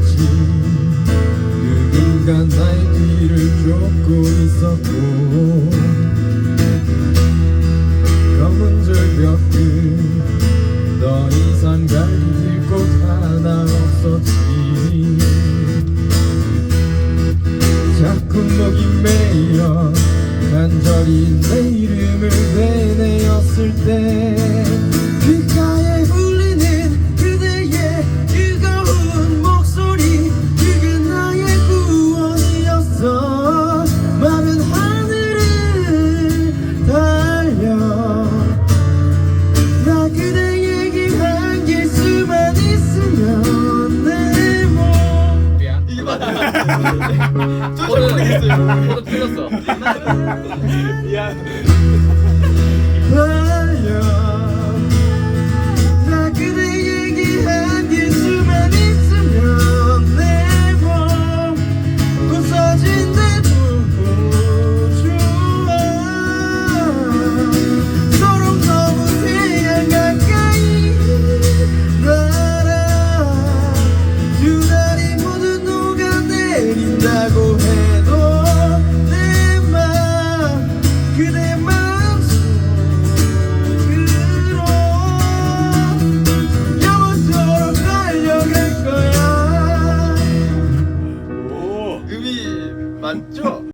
있었지 누군가 나의 뒤를 쫓고 있었고 검은 절벽은 더 이상 가리길 곳 하나 없었지. 자꾸 목이 메여 간절히 내 이름을 내내었을 때 저잘 모르겠어요. 저도 틀렸어. 미안. 이름이 맞죠?